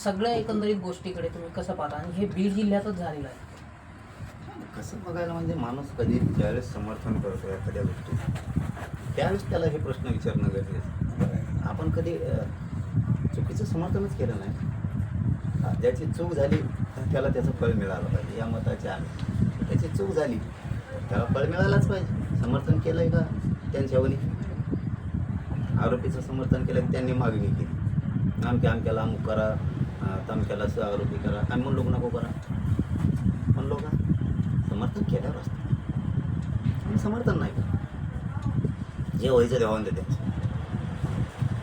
सगळ्या एकंदरीत गोष्टीकडे तुम्ही कसं पाहता? आणि हे बीड जिल्ह्यातच झालेलं आहे. कसं बघायला म्हणजे माणूस कधी ज्यावेळेस समर्थन करतो एखाद्या गोष्टी त्यावेळेस त्याला हे प्रश्न विचारणं गरजेचं आपण कधी चुकीचं समर्थनच केलं नाही. ज्याची चूक झाली तर त्याला त्याचं फळ मिळालं पाहिजे या मताच्या आम्ही. त्याची चूक झाली त्याला फळ मिळालाच पाहिजे. समर्थन केलं आहे का त्यांच्यावरी आरोपीचं समर्थन केलं त्यांनी मागणी केली. आमच्या आमक्याला अमुक करा. तमक्याला स आरोपी करा आम्ही म्हणलो की नको करा. म्हणलो का समर्थन केल्यावर असतं आम्ही समर्थन नाही करत. जे व्हायचं देवान ते त्यांचं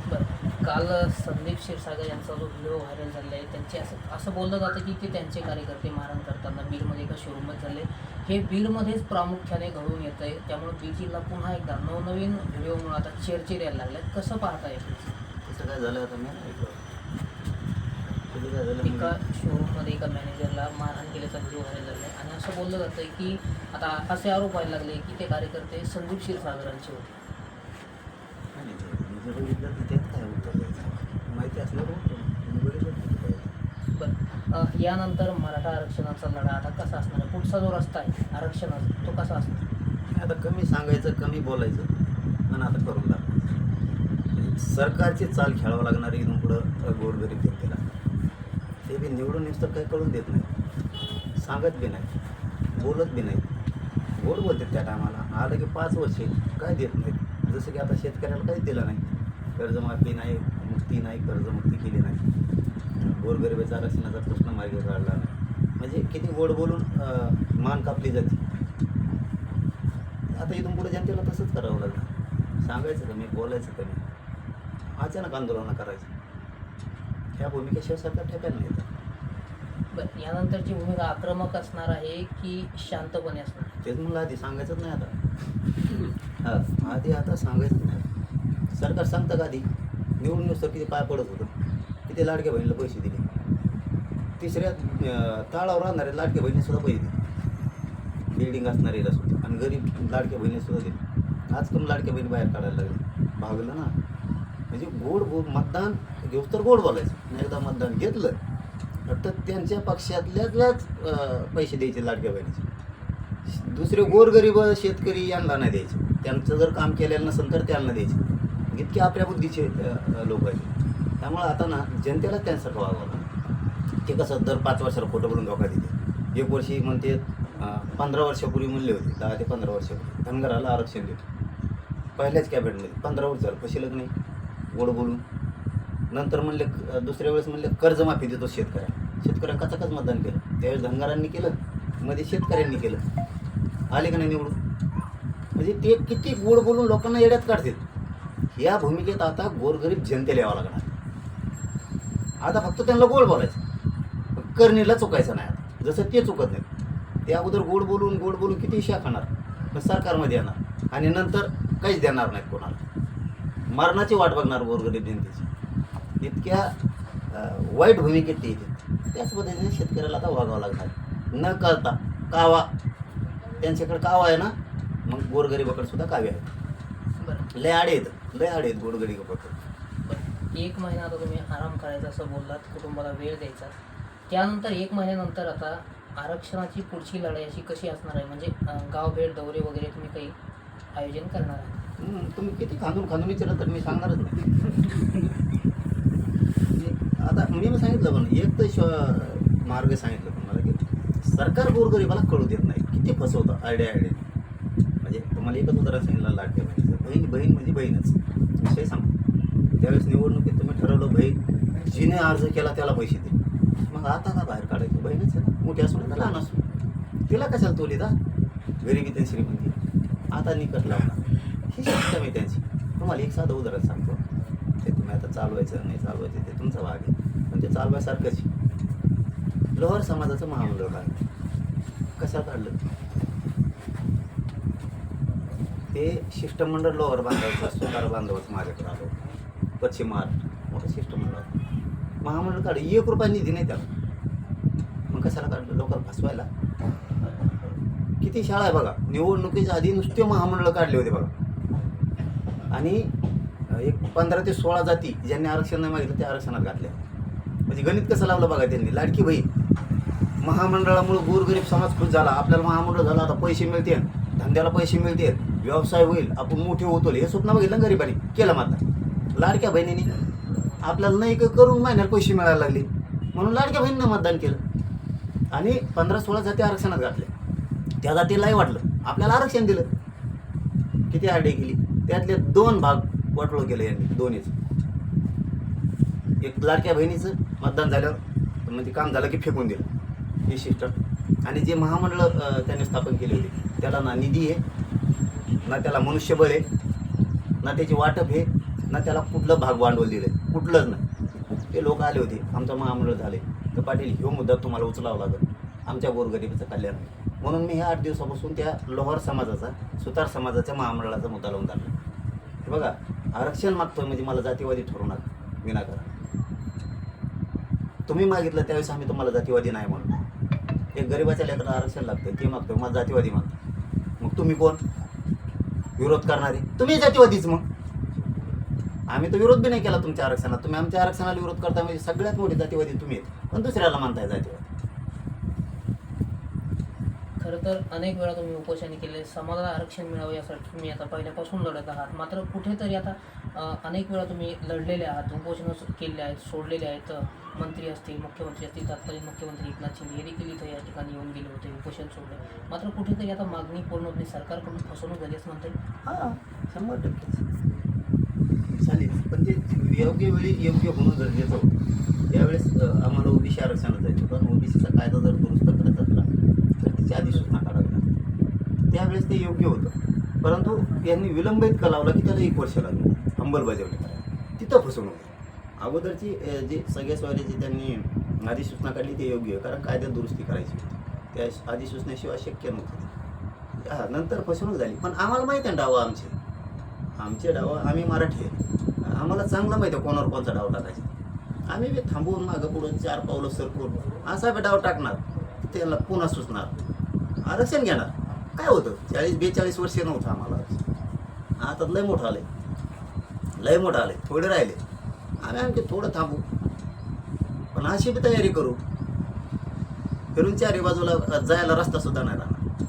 बरं. काल संदीप क्षीरसागर यांचा जो व्हिडिओ व्हायरल झाला आहे त्यांचे असं असं बोललं जातं की ते त्यांचे कार्यकर्ते मारण करताना बीडमध्ये एका शोरूममध्ये झाले. हे बीडमध्येच प्रामुख्याने घडून येत आहे त्यामुळे बीड जिल्हा पुन्हा एकदा नवनवीन व्हिडिओमुळे आता चर्चेत यायला लागले कसं पाहता येईल तसं काय झालं आता मी नाही ऐकलं कधी काय झालं एका शोरूममध्ये एका मॅनेजरला मारहाण केल्याचा व्हिडिओ व्हायरल झाला आहे. आणि असं बोललं जातं की आता असे आरोप व्हायला लागले की ते कार्यकर्ते संदीप क्षीरसागरांचे होते. माहिती. बरं यानंतर मराठा आरक्षणाचा लढा आता कसा असणार आहे? पुढचा जो रस्ता आहे आरक्षणाचा तो कसा असणार? आता कमी सांगायचं कमी बोलायचं. आणि आता करून दाखवायचं. सरकारची चाल खेळावं लागणार आहे इथून पुढं गोरगरीब जनतेला. ते बी निवडून येऊस तर काही कळून देत नाही. सांगत बी नाही बोलत बी नाही. गोड बोलतात त्या टायमाला. आलं की पाच वर्षे काय देत नाहीत. जसं की आता शेतकऱ्याला काहीच दिलं नाही. कर्जमाफी नाही मुक्ती नाही कर्जमुक्ती केली नाही. गोरगरिबाचा आरक्षणाचा प्रश्न मार्गी काढला नाही. म्हणजे किती गोड बोलून मान कापली जाते. आता इथून पुढे जनतेला तसंच करावं लागलं. सांगायचं कमी बोलायचं कमी अचानक आंदोलनं करायचं. ह्या भूमिकेशिवाय सरकार ठेकायला नाही. येत. बरं यानंतरची भूमिका आक्रमक असणार आहे की शांतपणे असणार? तेच म्हणलं आधी सांगायचंच नाही आता. हा आधी आता सांगायचंच नाही. सरकार सांगतं का आधी? निवडून नुसतं किती पाय पडत होतं. किती लाडक्या बहिणीला पैसे दिले. तिसऱ्या ताळावर राहणाऱ्या लाडक्या बहिणी सुद्धा पैसे दिले. बिल्डिंग असणारीला सुद्धा आणि गरीब लाडक्या बहिणी सुद्धा दिले. आज पण लाडक्या बहिणी बाहेर काढायला लागले. भागलं ना. म्हणजे गोड बोल मतदान घेऊ तर गोड बोलायचं. एकदा मतदान घेतलं तर त्यांच्या पक्षातल्याच पैसे द्यायचे लाडक्या बहिणीचे. दुसरे गोरगरीब शेतकरी यांना नाही द्यायचे. त्यांचं जर काम केलेलं नसेल तर त्यांना द्यायचे. इतके आपल्या बुद्धीचे लोक आहेत. त्यामुळं आता ना जनतेला त्यांच्यासारखं वागवलं ते कसं दर पाच वर्षाला खोटं बोलून धोका देते. एक वर्षी म्हणते पंधरा वर्षापूर्वी म्हणले होते दहा ते पंधरा वर्षापूर्वी. धनगराला आरक्षण देतो. पहिल्याच कॅबिनेटमध्ये पंधरा वर्ष झालं. कशी लग्न गोड बोलून. नंतर म्हणले दुसऱ्या वेळेस म्हणले कर्जमाफी देतो शेतकऱ्याला. शेतकऱ्या कचाकच मतदान केलं? त्यावेळेस धनगारांनी केलं मध्ये शेतकऱ्यांनी केलं. आले का नाही निवडून? म्हणजे ते किती गोड बोलून लोकांना येड्यात काढतील. या भूमिकेत आता गोरगरीब जनतेला यावं लागणार. आता फक्त त्यांना गोड बोलायचं. करणीला चुकायचं नाही आता. जसं ते चुकत नाही ते अगोदर गोड बोलून गोड बोलून किती शा पण सरकारमध्ये येणार. आणि नंतर काहीच देणार नाहीत कोणाला. मरणाची वाट बघणार गोरगरीब जनतेची. इतक्या अं, वाईट भूमिकेत ते येते त्याच पद्धतीने शेतकऱ्याला आता वागावं लागणार. न कळता कावा. त्यांच्याकडे कावा आहे ना मग गोरगरिबाकडे सुद्धा कावे आहे बरं. लय आडे आहेत. लय आडे आहेत गोरगरिबाकडे बरं. एक महिना आता तुम्ही आराम करायचा असं बोललात कुटुंबाला वेळ द्यायचा. त्यानंतर एक महिन्यानंतर आता आरक्षणाची पुढची लढाई अशी कशी असणार आहे? म्हणजे अं, गावभेट दौरे वगैरे तुम्ही काही आयोजन करणार आहे तुम्ही किती खांदून खांदून विचारलं तर मी सांगणारच नाही. आता मी पण सांगितलं पण एक तर श- मार्ग सांगितलं पण मला की सरकार गोरगरिबाला कळू देत नाही. किती फसवतं आयडिया आयडिया म्हणजे तुम्हाला एकच उदाहरण सांगितलं लाडक्या बहिणीचं. बहीण बहीण म्हणजे बहीणच. विषय सांग. त्यावेळेस निवडणुकीत तुम्ही ठरवलं बहीण जिने अर्ज केला त्याला पैसे दे. मग आता का बाहेर काढायचं? बहीणच आहे ना. मोठी असू नये तर लहान असू तिला कशाला तोली दा गरिबी ते श्रीमंती. आता निकट लावणार. ही सिस्टम आहे त्यांची. तुम्हाला एक साधं उदाहरण सांगतो. ते तुम्ही आता चालवायचं नाही चालवायचं ते तुमचा भाग आहे ते चालवायसारखंच. लोहर समाजाचं महामंडळ काढलं कसं काढलं ते शिष्टमंडळ लोहर बांधवाचं सुतार बांधवाचं माझ्याकडे आलो. पश्चिम महाराष्ट्र मोठं शिष्टमंडळ महामंडळ काढलं. एक रुपया निधी नाही त्याला. मग कशाला काढलं? लोकांना फसवायला? किती शाळा आहे बघा. निवडणुकीच्या आधी नुसते महामंडळ काढले होते बघा. आणि एक पंधरा ते सोळा जाती ज्यांनी आरक्षण नाही मागितलं त्या आरक्षणात घातल्या. म्हणजे गणित कसं लावलं बघा त्यांनी? लाडकी बहीण. महामंडळामुळे गोरगरीब समाज खुश झाला. आपल्याला महामंडळ झालं आता पैसे मिळतील. धंद्याला पैसे मिळतील. व्यवसाय होईल. आपण मोठे होतो हे स्वप्न बघितलं गरिबाने? केलं मात्र. लाडक्या बहिणीने आपल्याला नाही का करून महिन्याला पैसे मिळायला लागले. म्हणून लाडक्या बहिणीनं मतदान केलं. आणि पंधरा सोळा जाती आरक्षणात घातले त्या जातीलाही वाटलं. आपल्याला आरक्षण दिलं. किती आरडे केली? त्यातले दोन भाग वाटलो केले यांनी दोन्हीच. एक लाडक्या बहिणीचं मतदान झाल्यावर म्हणजे काम झालं की फेकून दिलं. हे सिस्टम आणि जे महामंडळ त्याने त्यांनी स्थापन केले होते त्याला ना निधी आहे ना त्याला मनुष्यबळ आहे ना त्याची वाटप आहे ना त्याला कुठलं भाग भांडवल दिलं आहे कुठलंच नाही. ते लोक आले होते आमचं महामंडळ झाले. तर पाटील ह्यो मुद्दा तुम्हाला उचलावा लागेल. आमच्या गोरगरिबीचं कल्याण म्हणून मी ह्या आठ दिवसापासून त्या लोहार समाजाचा सुतार समाजाच्या महामंडळाचा मुद्दा लावून झाला हे बघा आरक्षण मागतोय म्हणजे मला जातीवादी ठरू विनाकारण तुम्ही मागितलं त्यावेळेस आम्ही तुम्हाला जातीवादी नाही म्हणून. एक गरिबाच्या लेकराला आरक्षण लागतं ते मागतो मला जातीवादी म्हणतो मग तुम्ही कोण? विरोध करणारे. तुम्ही जातीवादीच मग. आम्ही तर विरोध बी नाही केला तुमच्या आरक्षणाला. तुम्ही आमच्या आरक्षणाला विरोध करता म्हणजे सगळ्यात मोठी जातीवादी तुम्ही आहेत. पण दुसऱ्याला मानताय जातीवादी. खरं तर अनेक वेळा तुम्ही उपोषण केले समाजाला आरक्षण मिळावं यासाठी तुम्ही आता पहिल्यापासून लढत आहात. मात्र कुठेतरी आता अनेक वेळा तुम्ही लढलेले आहात उपोषणं केले केलेले आहेत सोडलेले आहेत मंत्री असतील मुख्यमंत्री असतील तत्कालीन मुख्यमंत्री एकनाथ शिंदे हे देखील इथं या ठिकाणी येऊन गेले होते उपोषण सोडले. मात्र कुठेतरी आता मागणी पूर्ण आपली सरकारकडून फसवणूक झाली असं म्हणते हां शंभर टक्के. चालेल. पण ते योग्य वेळी योग्य होणं गरजेचं होतं. त्यावेळेस आम्हाला ओबीसी आरक्षणात जायचं पण ओबीसीचा कायदा जर दुरुस्त करत असला तर आधी सूचना काढावी त्यावेळेस ते योग्य होतं. परंतु यांनी विलंबित इतका लावला की त्याला एक वर्ष लागलं. अंमलबजावणी करायला. तिथं फसवणूक झाली. अगोदरची जे सगळ्या स्वारीची त्यांनी अधिसूचना काढली ते योग्य आहे. कारण कायद्यात दुरुस्ती करायची होती. त्या अधिसूचनेशिवाय शक्य नव्हतं. हां नंतर फसवणूक झाली. पण आम्हाला माहिती आहे डावं आमचे. आमचे डावा आम्ही मराठी आहे. आम्हाला चांगलं माहिती आहे कोणावर कोणचा डाव टाकायचा. आम्ही बी थांबवून मागं पुढून चार पावलं सरकून असा बी डाव टाकणार. त्याला पुन्हा सुचणार. आरक्षण घेणार. काय होतं? चाळीस बेचाळीस वर्ष नव्हतं आम्हाला आता लय मोठं आलंय. लय मोठं आले थोडे राहिले. आम्ही आमचे थोडं थांबू. पण अशी बी तयारी करू. फिरून चारी बाजूला जायला रस्ता सुद्धा नाही राहणार.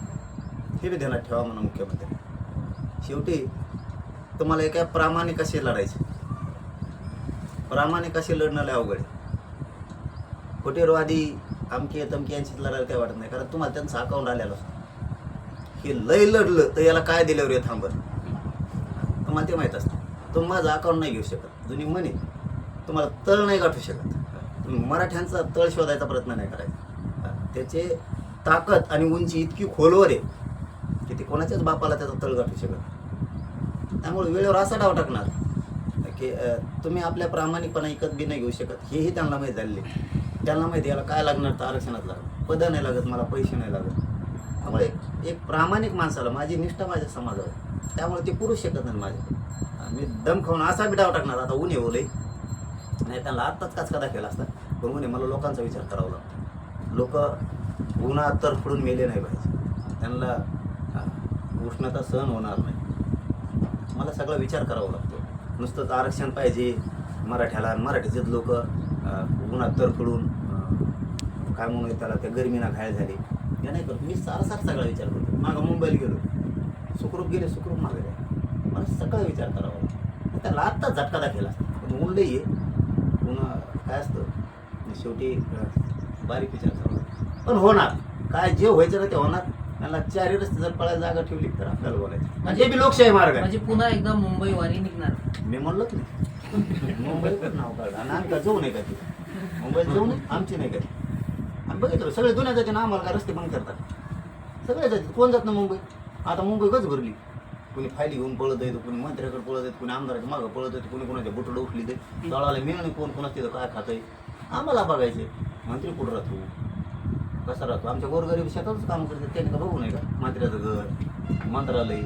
हे बी ध्यानात ठेवा म्हणा मुख्यमंत्री. शेवटी तुम्हाला एका प्रामाणिक असे लढायचे. प्रामाणिक असे लढणं लय अवघड आहे. खोटेरवादी आमके तमके यांच्यात लढायला काय वाटत नाही. कारण तुम्हाला त्यांचं अकाउंट आलेलं असतं. हे लय लढलं तर याला काय दिल्यावर हे थांबत तुम्हाला ते माहीत असतं. तुम्ही माझं अकाउंट नाही घेऊ शकत. जुनी म्हणे तुम्हाला तळ नाही गाठू शकत. तुम्ही मराठ्यांचा तळ शोधायचा प्रयत्न नाही करायचा. त्याचे ताकद आणि उंची इतकी खोलवर आहे की ते कोणाच्याच बापाला त्याचा तळ गाठू शकत त्यामुळे वेळेवर असा डाव टाकणार की तुम्ही आपल्या प्रामाणिकपणा इकत बी नाही घेऊ शकत. हेही त्यांना माहीत झालेले त्यांना माहिती याला काय लागणार तर आरक्षणात लागत पदं नाही लागत मला पैसे नाही लागत. त्यामुळे एक- एक प्रामाणिक माणसाला माझी निष्ठा माझ्या समाजावर त्यामुळे ते पुरुष शकत नाही माझ्याकडे मी दम खाऊन असा बी डाव टाकणार आता ऊन येऊ लई नाही त्यांना आत्ताच काचका दाखवला असता. पण म्हणे मला लोकांचा विचार करावा लागतो. लोक उन्हात तर फुडून मेले नाही पाहिजे. त्यांना उष्णता सहन होणार नाही. मला सगळा विचार करावा लागतो. नुसतंच आरक्षण पाहिजे मराठ्याला. मराठीचे मराठीचेच लोक उन्हात तर फुडून काय म्हणून त्याला त्या गरमीना घायल झाले. हे नाही करत. मी सारासार सगळा विचार करतो. मागं मुंबईला गेलो. सुखरूप गेले सुखरूप मागे मला सगळा विचार करावा त्याला आत्ताच झटका दाखवला पण लई आहे पुन्हा काय असतं? शेवटी बारीक विचार करावा. पण होणार. काय जे व्हायचं ना ते होणार. त्यांना चारही रस्ते जर पळायला जागा ठेवली तर आपल्याला बोलायचं. म्हणजे बी लोकशाही मार्ग आहे. म्हणजे पुन्हा एकदा मुंबई वारी निघणार. मी म्हणलोच नाही. मुंबईत नाव काढा आणि आम्ही का जाऊ नये का ते मुंबईत जाऊ नये आमची नाही का आणि बघितलं सगळे जुन्या जाते ना आम्हाला काय रस्ते बंद करतात. सगळे जाते कोण जात ना मुंबई? आता मुंबई गच भरली. कोणी फायली घेऊन पळत येतो कोणी मंत्र्याकडे पळत येतो कोणी आमदाराच्या मागं पळत येतो कोणी कोणाच्या बुटडं उठली ते तळाला मिळणं कोण कोणाच तिथं काय खातंय? आम्हाला बघायचे मंत्री कुठं राहतो? कसा राहतो? आमच्या गोरगरीब शेतातच काम करतात त्यांनी का बघू नये का? मंत्र्याचं घर मंत्रालय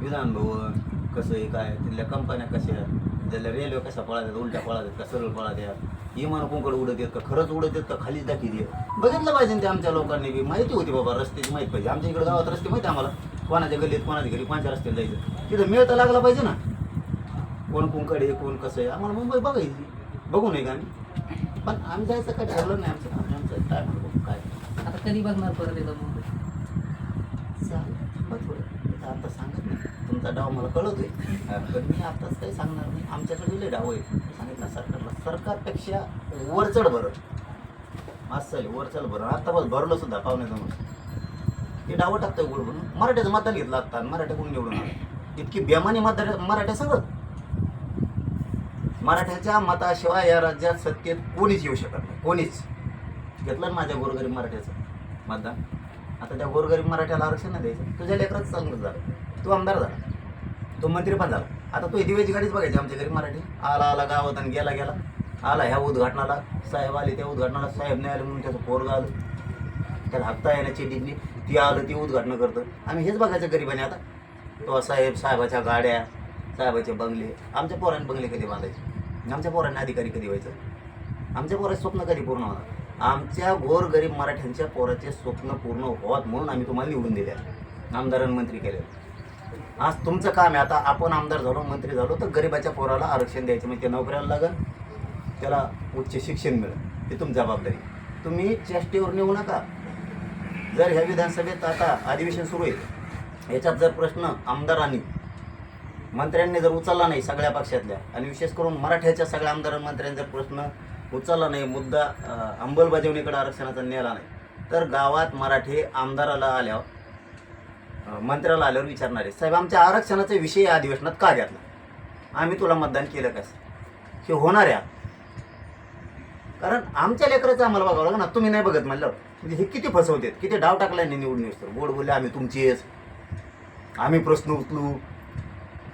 विधानभवन कसं आहे काय? तिथल्या कंपन्या कशा आहेत त्याला रेल्वे कशा पळातात उलट्या पळातात का सरळ पळातात इमान कोंकड उडत येत का? खरंच उडत येत का? खालीच दाखी दे बघितलं पाहिजे ते आमच्या लोकांनी बी. माहिती होती बाबा रस्त्याची माहिती पाहिजे. आमच्या इकडे गावात रस्ते माहिती आम्हाला. कोणाच्या गल्लीत कोणाच्या घरी कोणत्या रस्त्याला जायचं. तिथं मिळ तर लागला पाहिजे ना. कोण कुंकड आहे कोण कसं आहे? आम्हाला मुंबई बघायची. बघू नये का आम्ही पण आम्ही जायचं काय ठरलं नाही आमचं. आमचं काय म्हणतो काय? आता कधी बघणार परत येतं मुंबई चालेल बघ थोडं इथं आता सांगत नाही तुमचा डाव मला कळतोय. पण मी आताच काही सांगणार नाही. आमच्याकडे दिले डाव आहे मी सांगितलं सरकारला सरकारपेक्षा वरचढ भरत असं चालेल वरचढ भरण आता बस भरलं सुद्धा पाहुणे जमून ते डावं टाकतोय गोड म्हणून. मराठ्याचं मतदान घेतलं आत्ता आणि कोण निवडून आलं? इतकी बेमानी मतदार मराठ्या सगळं. मराठ्याच्या मताशिवाय या राज्यात सत्तेत कोणीच येऊ शकत नाही. कोणीच. घेतलं ना माझ्या गोरगरीब मराठ्याचं मतदान? आता त्या गोरगरीब मराठ्याला आरक्षण नाही द्यायचं. तुझ्या लेकरात चांगलं झालं. तू आमदार झाला. तो मंत्री पण झाला. आता तो दिव्याची गाडीच बघायची आमच्या घरी मराठी. आला आला गावात आणि गेला गेला. आला ह्या उद्घाटनाला. साहेब आले त्या उद्घाटनाला. साहेब नाही आले म्हणून त्याचं पोरगा आलं. त्याला हप्ता येण्याची डिग्री. ती आलं ती उद्घाटनं करतं. आम्ही हेच बघायचं गरिबाने आता. तो साहेब साहेबाच्या गाड्या साहेबाचे बंगले. आमच्या पोरांनी बंगले कधी बांधायचे? आमच्या पोरांनी अधिकारी कधी व्हायचं? आमच्या पोराचे स्वप्न कधी पूर्ण होणार? आमच्या गोरगरीब मराठ्यांच्या पोराचे स्वप्न पूर्ण व्हावत म्हणून आम्ही तुम्हाला निवडून दिले. आमदार मंत्री केले आज तुमचं काम आहे. आता आपण आमदार झालो मंत्री झालो तर गरिबाच्या पोराला आरक्षण द्यायचं. म्हणजे ते नोकऱ्याला लागेल त्याला उच्च शिक्षण मिळेल. ही तुमची जबाबदारी. तुम्ही चेष्टेवर नेऊ नका. जर ह्या विधानसभेत आता अधिवेशन सुरू आहे याच्यात जर प्रश्न आमदारांनी मंत्र्यांनी जर उचलला नाही सगळ्या पक्षातल्या आणि विशेष करून मराठ्याच्या सगळ्या आमदार मंत्र्यांनी जर प्रश्न उचलला नाही मुद्दा अंमलबजावणीकडे आरक्षणाचा नेला नाही तर गावात मराठी आमदाराला आल्यावर मंत्र्याला आल्यावर विचारणार आहे साहेब आमच्या आरक्षणाचा विषय या अधिवेशनात का घेतला? आम्ही तुला मतदान केलं कसं हे होणार आहे. कारण आमच्या लेकराचं आम्हाला बघावं लागलं ना तुम्ही नाही बघत म्हणलं. म्हणजे हे किती फसवतेत किती डाव टाकला नाही निवडून तर गोड बोलले आम्ही तुमचेच. आम्ही प्रश्न उचलू.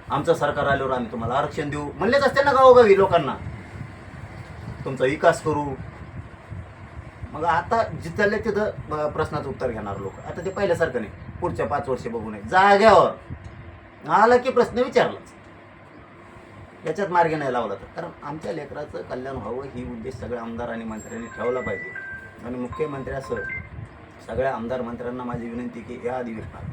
आमचं सरकार आल्यावर आम्ही तुम्हाला आरक्षण देऊ. म्हणलेच असते ना गावोगावी लोकांना. तुमचा विकास करू. मग आता जिथल्या तिथं प्रश्नाचं उत्तर घेणार लोक. आता ते पहिल्यासारखं नाही. पुढच्या पाच वर्ष बघू नये. जाग्यावर. आला की प्रश्न विचारलाच. याच्यात मार्ग नाही लावला तर. कारण आमच्या लेकराचं कल्याण व्हावं ही उद्देश सगळ्या आमदार आणि मंत्र्यांनी ठेवला पाहिजे. आणि मुख्यमंत्र्यासह सगळ्या आमदार मंत्र्यांना माझी विनंती की या अधिवेशनात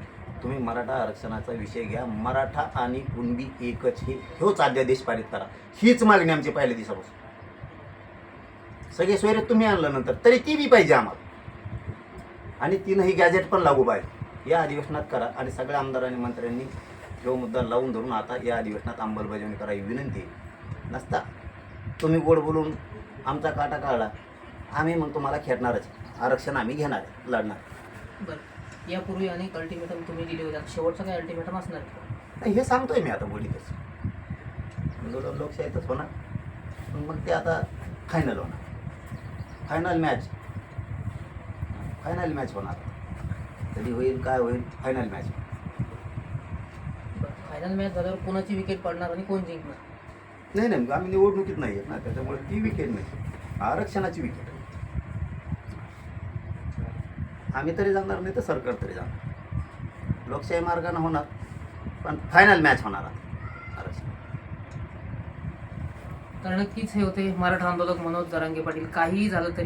तुम्ही मराठा आरक्षणाचा विषय घ्या. मराठा आणि कुणबी एकच हे ह्योच अध्यादेश पारित करा. हीच मागणी आमची पहिल्या दिवसापासून. सगळे सोयरे तुम्ही आणलं नंतर तरी ती बी पाहिजे आम्हाला. आणि तीनही गॅजेट पण लागू पाहिजे. या अधिवेशनात करा आणि सगळ्या आमदार आणि मंत्र्यांनी जो मुद्दा लावून धरून आता या अधिवेशनात अंमलबजावणी करावी विनंती. नसता तुम्ही गोड बोलून आमचा काटा काढला आम्ही मग तुम्हाला खेळणारच. आरक्षण आम्ही घेणार आहे, लढणार. बरं. यापूर्वी अनेक अल्टिमेटम तुम्ही दिले होते. शेवटचं काय अल्टिमेटम असणार? नाही हे सांगतोय मी आता बोलीतच. आंदोलन लोकशाहीतच होणार. पण मग ते आता फायनल होणार. फायनल मॅच फायनल मॅच होणार. कधी होईल काय होईल फायनल मॅच फायनल मॅच झाल्यावर कोणाची विकेट पडणार आणि कोण जिंकणार? नाही नाही आम्ही निवडणुकीत नाही आहेत ना त्याच्यामुळे ती विकेट नाही. आरक्षणाची विकेट आम्ही तरी जाणार नाही तर सरकार तरी जाणार. लोकशाही मार्गाने होणार पण फायनल मॅच होणार आरक्षण. तर नक्कीच हे होते मराठा आंदोलक मनोज जरांगे पाटील. काहीही झालं तरी